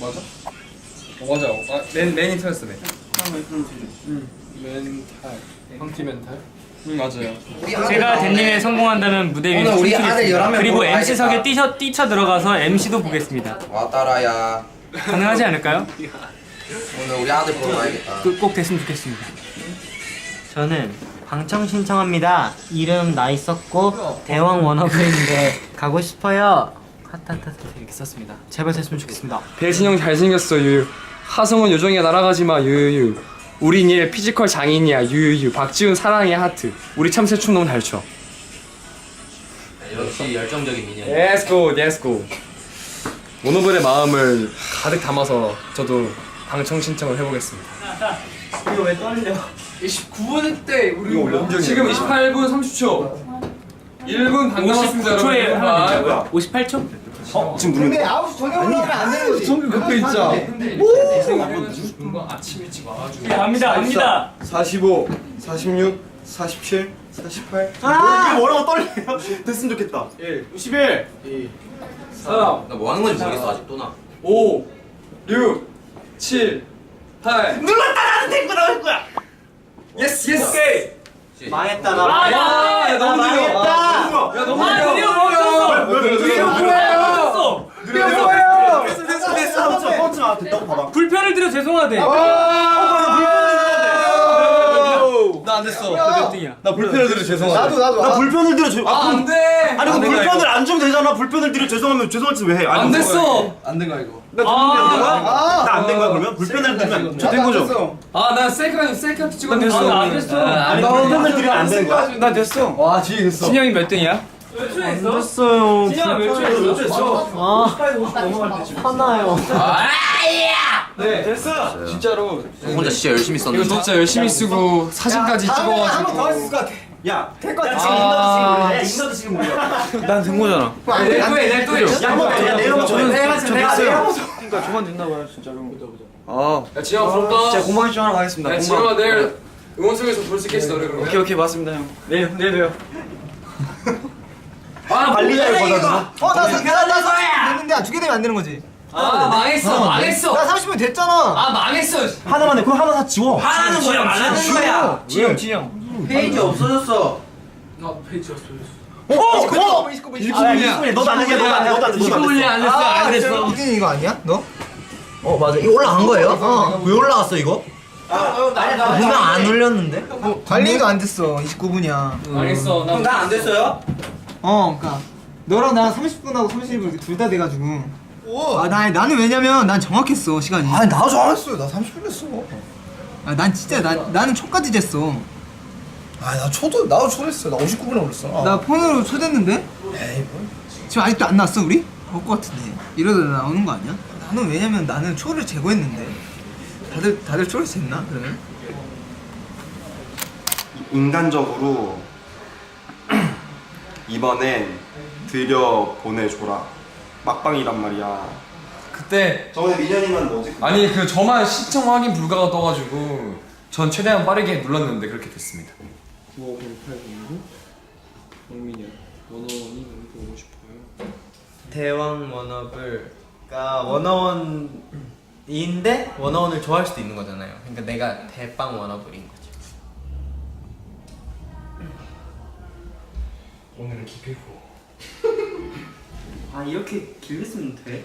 맞아? 어, 맞아. 아, 맨 맨이 터였어 맨. 멘탈. 황티 멘탈. 응 맞아요. 제가 댄님에 성공한다면 무대 위에서 오늘 우리 아들 춤추겠습니다. 11명 그리고 보러 MC석에 가야겠다. 뛰쳐, 뛰쳐 들어가서 MC도 보겠습니다. 와 따라야 가능하지 않을까요? 오늘 우리 아들 보러 가야겠다 그, 꼭 됐으면 좋겠습니다. 저는 방청 신청합니다. 이름 나 있었고 대왕 워너브인데 가고 싶어요. 하트 하트 하트 이렇게 썼습니다. 제발 됐으면 좋겠습니다. 배진영 잘생겼어 유유. 하성은 요정이가 날아가지마 유유유. 우린 얘 피지컬 장인이야 유유유. 박지훈 사랑해 하트. 우리 참새춤 너무 잘 춰. 역시 열정적인 미녀 let's go. 모노블의 마음을 가득 담아서 저도 방청 신청을 해보겠습니다. 이거 왜 떨려? 29분 때 우리 지금 28분 30초. 1분 반 남았습니다 59초에 여러분. 하면 된다고요? 58초? 근데 9시 전에 올라오면 안 되는 거지. 성규 그거 있자. 뭔가 아침 일찍 와가지고. 네, 갑니다, 갑니다. 45, 46, 47, 48. 아! 이게 뭐라고 떨려요? 됐으면 좋겠다. 11, 4, 나뭐 하는 건지 모르겠어 아직도 나 5, 6, 7, 8. 눌렀다 나는 댓글 나올 거야. 예스 예스. 오케이. 망했다 나. 아, 야, 야, 너무 느려. 망했다. 야 너무 아, 느려. 드디어 먹었 뭐예요? 됐어 됐어 됐어. 멈춰 멈춰 나 됐다고 봐봐. 불편을 드려 죄송하대. 나안 됐어. 몇 등이야? 나 불편을 들어 죄송하다. 나도 나도. 나 불편을 들어 줘. 아, 안 돼. 아니 그 된다, 불편을 안 주면 되잖아. 불편을 들어 죄송하면 죄송할지 왜 해? 안 됐어. 안된 거야 이거. 아, 나안 된 거야 그러면? 불편을 들면 된 거죠? 아, 나 셀카 셀카 찍었는데. 됐어. 안 됐어. 아니 불편을 들으면 안 되는 거야? 나 됐어. 와 지금 됐어. 진영이 몇 등이야? 몇 초에 했어? 됐어요. 진영아 몇 초에 했어? 아, 화나요. 네 됐어. 진짜로. 혼자 진짜 열심히 이거 썼는데 진짜 열심히 쓰고 사진까지 찍어가지고. 것 같아. 야 택과 지금 아, 인너도 지금 지금 몰라. 난된 거잖아. 내 거에 내 거에. 야 한번 야 내려봐. 저는 내가 저 내가 됐어요. 내가 그러니까 저만 됐나 봐요 진짜로. 아 야, 지영 부럽다. 진짜 공방 신청하러 가겠습니다. 야, 공방. 지영아 내일 응원석에서 볼 수 있겠지 너를 그러면. 오케이 오케이 맞습니다 형. 내일 내일 봬요. 아, 관리자를 받아줘. 어나 계산나 됐는데 두개 되면 안 되는 거지. 아, 망했어. 망했어. 나 30분 됐잖아. 아, 망했어. 하나만 해. 그거 하나 다 지워. 하라는 거야 말하는 거야 지영 지영. 페이지 없어졌어 나 페이지 없어. 어, 어. 29분 아, 이스문이 너도 안 돼. 너도 안 돼. 너도 안 돼. 너도 안 돼. 안 됐어. 안 됐어. 이게 이거 아니야? 너? 어 맞아 이거 올라간 거예요? 어. 왜 올라갔어 이거? 분명 안 올렸는데? 관리도 안 됐어. 29분이야. 망했어. 나 난안 됐어요? 어, 그러니까 너랑 나랑 30분하고 30분 둘 다 돼가지고. 아, 나 나는 왜냐면 난 정확했어 시간이. 아니 나도 잘했어요. 나 30분 했어. 아, 난 진짜 나 나는 초까지 쟀어. 아나 초도 나도 초했어. 나 59분에 올렸어. 나 폰으로 초됐는데 에이 뭐. 지금 아직도 안 나왔어 우리? 올것 같은데. 이러다 나오는 거 아니야? 나는 왜냐면 나는 초를 재고 했는데. 다들 다들 초를 쟀나 그러면? 인간적으로 이번엔 들여 보내줘라 막방이란 말이야 그때 저번에 민현이만 뭐지? 아니 그 저만 시청 확인 불가가 떠가지고 전 최대한 빠르게 눌렀는데 그렇게 됐습니다. 95809 박민현 원어원이 너무 보고 싶어요. 대왕 워너블 그러니까 워너원인데 워너원을 좋아할 수도 있는 거잖아요. 그러니까 내가 대빵 워너블인 거지. 오늘은 기필코 아 이렇게 길게 쓰면 돼?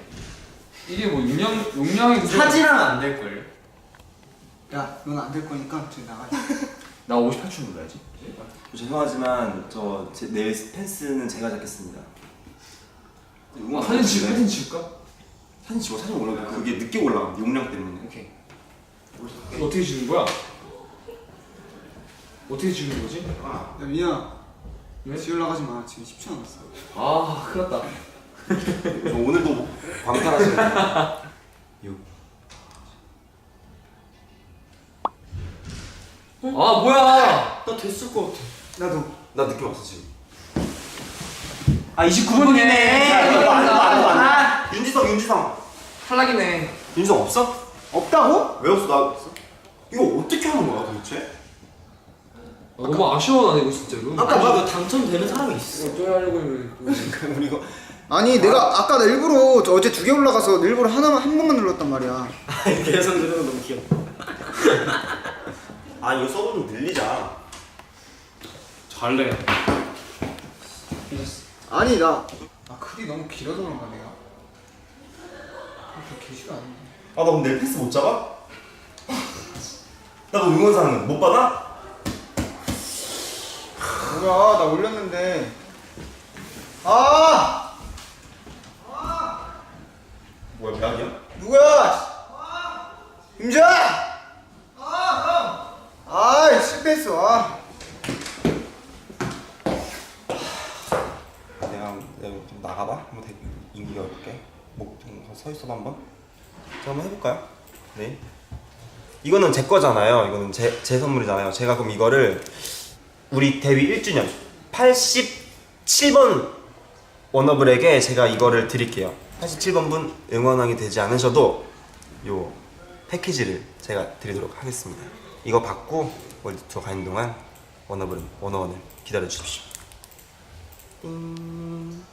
이게 뭐 용량 용량이 무슨 사진은 안 될 걸. 야, 넌 안 될 거니까 저기 나가. 나 58초 눌러야지. 죄송하지만 저내 펜스는 제가 잡겠습니다 아, 사진 찍 사진 찍을까? 사진 찍어 사진 올라가 그게 늦게 올라가 용량 때문에 오케이. 어떻게 찍는 거야? 어떻게 찍는 거지? 야, 미야. 왜? 지 올라가지 마. 지금 10초 남았어. 아 큰일 났다. 저 오늘도 광탈하시는 아 뭐야? 나 됐을 것 같아. 나도. 나 늦게 왔어 지금 아 29분이네. 이거 안 돼, 안 돼, 안 돼. 윤지성 윤지성. 탈락이네. 윤지성 없어? 없다고? 왜 없어 나 없어? 이거 어떻게 하는 거야 도대체? 너무 아쉬워 나 이거 진짜로. 아까 뭐 당첨되는 사람이 있어. 어쩌 하려고 했는데. 우리 이거 아니 내가 아까 나 일부러 저 어제 두 개 올라가서 일부러 하나만 한 번만 눌렀단 말이야 계속 누르는 거 너무 귀엽다. 아 이거 서브 좀 늘리자. 잘래 아니 나 아, 글이 너무 길어서 그런가 내가 그렇게 길지가 않은데 아나 그럼 내일 패스 못 잡아? 나 그럼 응원사는 못 받아? 뭐야? 나 올렸는데. 아! 뭐야 대학이야? 누구야? 임자! 아 실패했어. 아. 내가 내가 좀 나가봐. 한번 대, 인기가 볼게. 목서 있어봐 한번. 자 한번 해볼까요? 네. 이거는 제 거잖아요. 이거는 제, 제 선물이잖아요. 제가 그럼 이거를 우리 데뷔 1주년 87번 워너블에게 제가 이거를 드릴게요. 87번 분 응원하게 되지 않으셔도 요 패키지를 제가 드리도록 하겠습니다. 이거 받고 월드 투어 가는 동안 워너블은 워너원을 기다려 주십시오. 띵